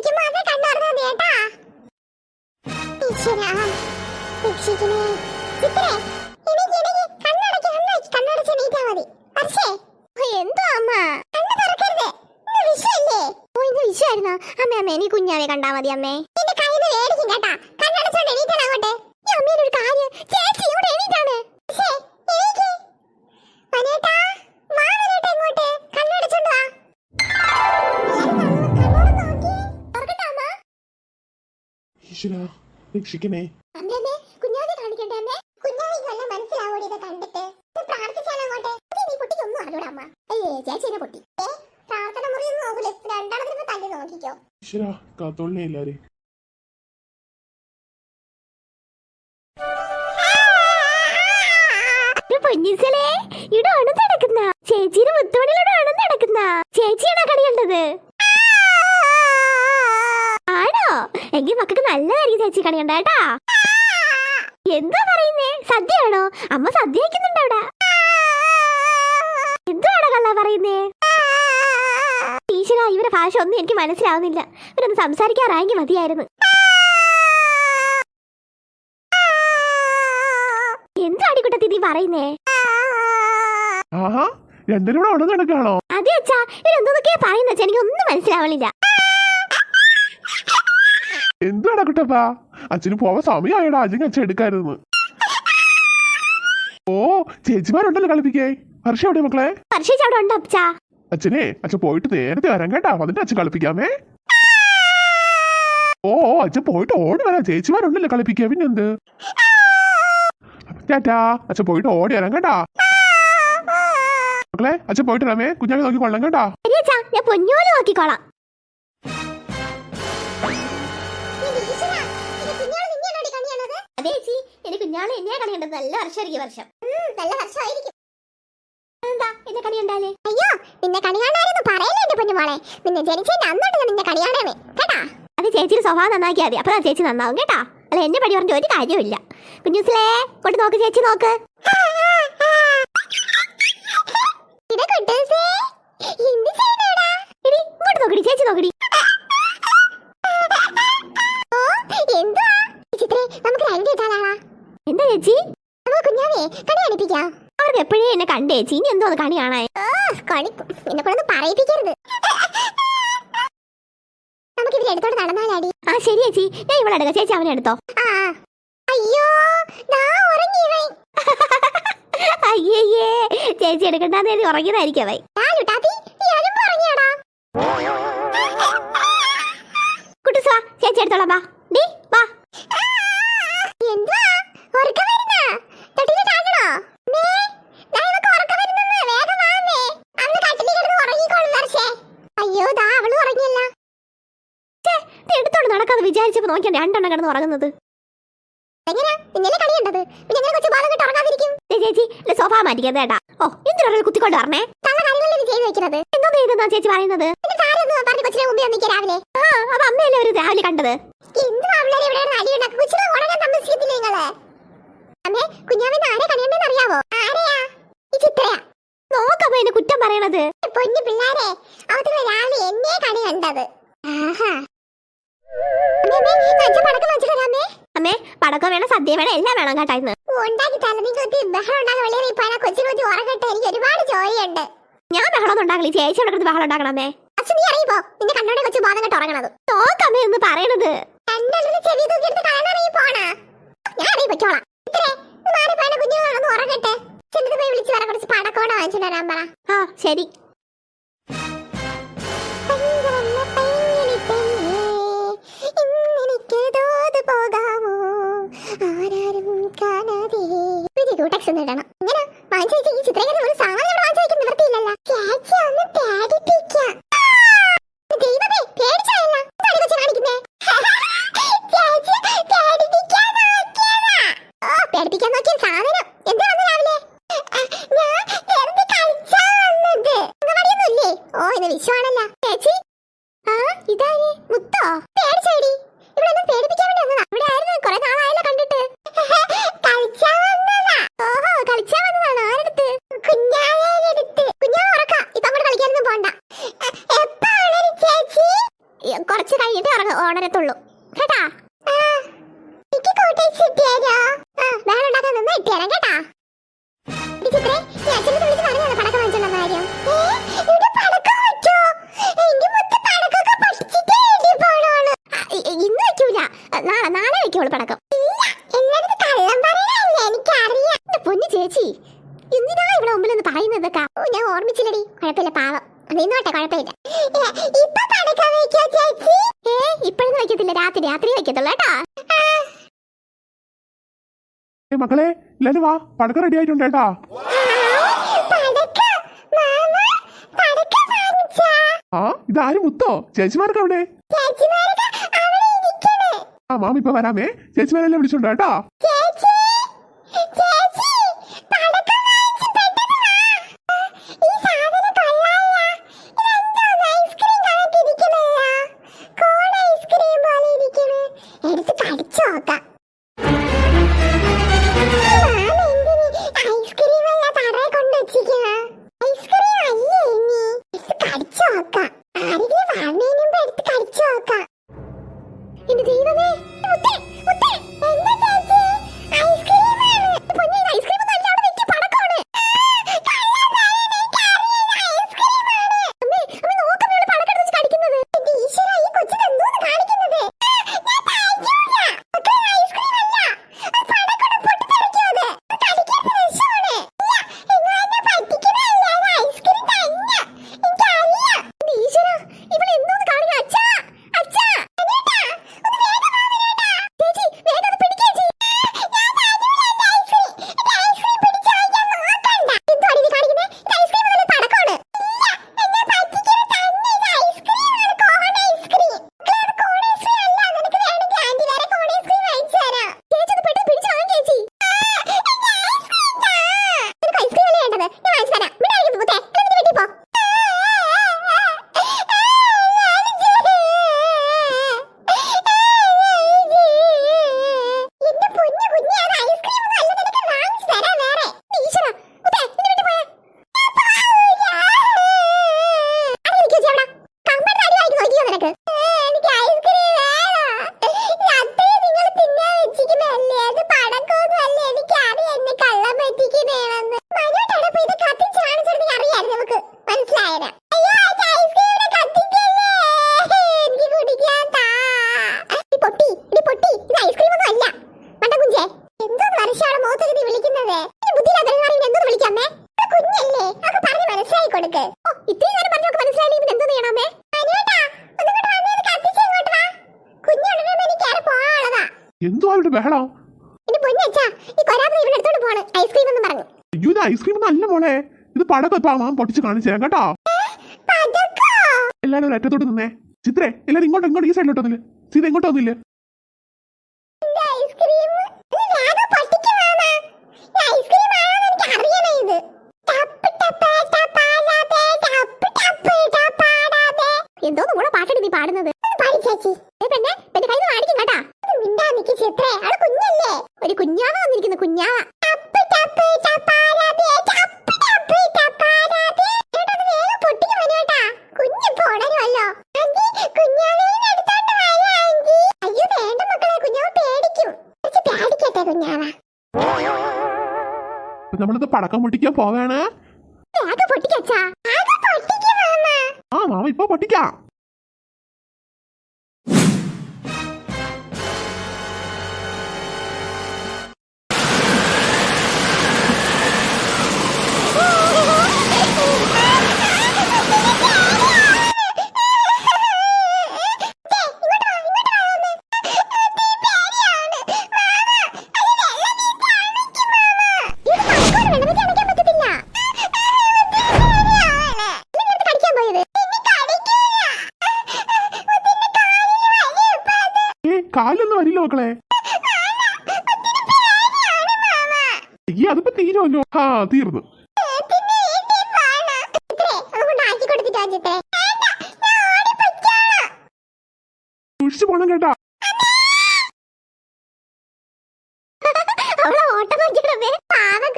വിളിക്കുമ്പോ അത് കണ്ടുറങ്ങാൻ കേട്ടാ. ഈശ്വരാ രക്ഷിക്കണേ ചിത്രേ എനിക്ക് എനിക്ക് കണ്ണടക്കി കണ്ണടച്ച് കണ്ണടച്ച് നീറ്റാ മതി. പക്ഷേ എന്തോ അമ്മ? കണ്ണ് തുറക്കരുത്. ഇന്ന് വിഷയല്ലേ ഓ ഇന്ന് വിഷയായിരുന്നോ അമ്മ അമ്മ എനിക്ക് കുഞ്ഞാവെ കണ്ടാ മതി അമ്മേ. നിന്റെ കയ്യിൽ നിന്ന് മേടിക്കും കേട്ടാ. കണ്ണടച്ചോണ്ട് എണീറ്റാണ് അങ്ങോട്ട്. ഈ അമ്മയുടെ ഒരു കാര്യം ചേച്ചി ഇവിടെ എണീറ്റാണ്. പക്ഷേ എനിക്ക് മനേട്ടാ വാ ഇങ്ങോട്ട്. തല്ലി നോക്കിക്കോ. ഈശ്വര കാത്തോളിനെ എല്ലാരെ. പൊന്നിസലേ ഇവിടെ ആണ് നടക്കുന്ന. ചേച്ചിയുടെ മുത്തുമണിയിലൂടെ ആണ് നടക്കുന്ന. ചേച്ചിയാണ് കണി കണ്ടത് എങ്കിൽ മക്കൾക്ക് നല്ലതായിരിക്കും ചേച്ചി കണി കണ്ട എന്താ പറയുന്നേ? സദ്യയാണോ? അമ്മ സദ്യ വയ്ക്കുന്നുണ്ട് അവിടെ. എന്തുവാണോ കള്ള പറയുന്നേ? ഈശ്വര ഇവരുടെ ഭാഷ ഒന്നും എനിക്ക് മനസ്സിലാവുന്നില്ല. ഇവരൊന്ന് സംസാരിക്കാറായെങ്കിൽ മതിയായിരുന്നു. എന്താ കുട്ടത്തി നീ പറയുന്നേ? നടക്കാണോ അതെ അച്ഛാ ഇവരെന്തൊക്കെയാ പറയുന്ന എനിക്ക് ഒന്നും മനസ്സിലാവണില്ല. എന്തു കുട്ടപ്പാ? അച്ഛന് പോവാൻ സമയമായടാ അച്ഛൻ അച്ഛൻ എടുക്കായിരുന്നു. ഓ ചേച്ചിമാരുണ്ടല്ലോ കളിപ്പിക്കേ. ഹർഷ എവിടെ മക്കളെ? അച്ഛനെ അച്ഛൻ പോയിട്ട് നേരത്തെ വരാൻ കേട്ടാ. അതിന്റെ അച്ഛൻ കളിപ്പിക്കാമേ. ഓ അച്ഛൻ പോയിട്ട് ഓടി വരാം. ചേച്ചിമാരുണ്ടല്ലോ കളിപ്പിക്ക. പിന്നെന്ത്? ടാറ്റാ അച്ഛൻ പോയിട്ട് ഓടി വരാം കേട്ടാ. മക്കളെ അച്ഛൻ പോയിട്ട് വരാമേ. കുഞ്ഞാങ്ങി നോക്കി കൊള്ളാം കേട്ടാ. ഞാൻ പൊന്നോൽ നോക്കിക്കോളാം. അതെ ചേച്ചി. എന്റെ കുഞ്ഞാളെ എന്നെ കണി കണ്ടത്. നല്ല വർഷമായിരിക്കും വർഷം. നല്ല വർഷമായിരിക്കും. എന്താ എന്നെ കണി കണ്ടാലേ? അയ്യോ നിന്നെ കണി കാണാനെന്ന് പറയല്ലേ എന്റെ പൊന്നുമോളെ നിന്നെ ജനിച്ചതിന്റെ അന്നോട്ട് നിന്നെ കണി കാണാമേ കേട്ടാ? അത് ചേച്ചിയുടെ സ്വഭാവം നന്നാക്കിയാൽ മതി. അപ്പൊ ചേച്ചി നന്നാവും കേട്ടാ? അല്ല എന്നെ പടി പറഞ്ഞ ഒരു കാര്യമില്ല കുഞ്ഞുസിലേ കൊണ്ട് നോക്ക് ചേച്ചി നോക്ക്. ഇങ്ങോട്ട് നോക്കടി ചേച്ചി നോക്കടി എന്താ ചേച്ചി? കുഞ്ഞാവേ കണി കാണിപ്പിക്കാം അവർക്ക് എപ്പോഴേ എന്നെ കണ്ടേ? ചേച്ചി ഇനി എന്തോ കണി കാണാൻ എന്നെ കൊണ്ടൊന്നും പറയിപ്പിക്കരുത്. നമുക്ക് ഇവരെ എടുത്തോട്ട് നടന്നാലാടി. ആ ശരി ചേച്ചി. ഞാൻ ഇവിടെ എടുക്കാം. ചേച്ചി അവനെ എടുത്തോ. അയ്യോ. അയ്യേ ചേച്ചി എടുക്കണ്ടെന്ന് എഴുതി ഉറങ്ങിയതായിരിക്കും അവൻ. കുട്ടുസാ ചേച്ചി എടുത്തോളാം ബാ ഡീ വാ അയ്യോ ദാ അവൾ ഉറങ്ങിയല്ല എടുത്തോണ്ട് നടക്കാതെ വിചാരിച്ചപ്പോ നോക്കിയാ രണ്ടെണ്ണം കിടന്ന് ഉറങ്ങുന്നത് എങ്ങനെയാ ഇന്നലെ കളി കണ്ടത് പിന്നെ എങ്ങനെ കൊച്ചു ബാലം രണ്ടെണ്ണം ഉറങ്ങാതിരിക്കും? ദേ ചേച്ചി സോഫ മാറ്റിക്കത് കേട്ടാ. ഓ എന്തിനാണ് കുത്തിക്കൊണ്ട് പറഞ്ഞേ എന്തോ ചെയ്തെന്നാ ചേച്ചി പറയുന്നത്? അപ്പൊ അമ്മയല്ലേ ഒരു രാവിലെ കണ്ടത്? നോക്കമ്മ എന്നെ കുറ്റം പറയണത്? പൊന്നു പിള്ളാരെ അവത്തിന് രാവിലെ എന്നെ കണി കണ്ടത്. ആഹാ. അമ്മേ, പടക്കം വേണം സദ്യ വേണം എല്ലാം വേണം കേട്ടാ ഇന്ന്. ഉണ്ടാക്കി തലനി കൊത്തി ബഹളം ഉണ്ടാകാൻ വെളിയിൽ ഇപ്പൊ കൊച്ചിന് കൊച്ചു ഉറങ്ങട്ടെ എനിക്ക് ഒരുപാട് ജോലിയുണ്ട്. ഞാൻ ബഹളം ഉണ്ടാക്കില്ല ചേച്ചി കിടന്ന് ബഹളം ഉണ്ടാക്കണമേ അച്ഛൻ നീ അറിയിപ്പോ നിന്റെ കണ്ണോടെ കൊച്ചു ബോധം കേട്ട് ഉറങ്ങണത്. നോക്കമ്മേ എന്ന് പറയണത്. ചെവി തൂക്കിയെടുത്ത് കളറിറങ്ങി പോണാ? ഞാൻ അറിയി പറ്റോളാം ഇത്രേ ഇത് മാറി പോയ കുഞ്ഞുങ്ങളൊന്ന് ഉറങ്ങട്ടെ. ചെന്നിട്ട് പോയി വിളിച്ചു വരാൻ കുറച്ച് പടക്കോടെ വാങ്ങിച്ചു തരാൻ പറ. ആ ശരി. ഒന്ന് ഇങ്ങനെ വാങ്ങിച്ചു ഈ ചിത്രകഥ ഒരു സാധനം ഇവിടെ വാങ്ങിച്ചു വെക്കുന്ന നിവൃത്തിയില്ലല്ലോ. ഒന്ന് പേടിപ്പിക്കാം. ദൈവമേ പേടിച്ചായല്ല പേടിപ്പിക്കാൻ നോക്കിയ സാധനം. എന്താ വന്നു രാവിലെ? ഞാൻ കളിച്ചാ വന്നത്. ഓ ഇത് വിഷമാണല്ലോ ഓടരത്തുള്ളൂ കേട്ടാ? കേട്ടാ? ചിത്രേ ഇന്ന് വെക്കൂല. നാളെ നാളെ വെക്കോളൂ പടക്കം. രാത്രി വെക്കത്തുള്ളൂ കേട്ടാ. ഏ മക്കളെ എല്ലാരും വാ പടക്ക റെഡി ആയിട്ടുണ്ട് കേട്ടാ. ആ ഇതാരും മുത്തോ? ചേച്ചിമാർക്ക് അവിടെ ആ മാമി ഇപ്പൊ വരാമേ. ചേച്ചിമാരെല്ലാം വിളിച്ചോണ്ട് കേട്ടോ? എന്തോ അവിടെ ബഹളം? അയ്യോ ഐസ്ക്രീം നല്ല ഇത് പൊട്ടിച്ച് ചിത്രേ എല്ലാരും ഇങ്ങോട്ട് ഇങ്ങോട്ട് ഈ സൈഡിലോട്ട് ചിത്ര സീത ഇങ്ങോട്ട് നമ്മളിത് പടക്കം പൊട്ടിക്കാൻ പോവാണ്. ആ മാമ ഇപ്പൊ പൊട്ടിക്കാം. തീരുമല്ലോ മക്കളെ. ഈ അതിപ്പോ തീരുമല്ലോ ആ തീർന്നു. സൂക്ഷിച്ചു പോണം കേട്ടാ. അവളെ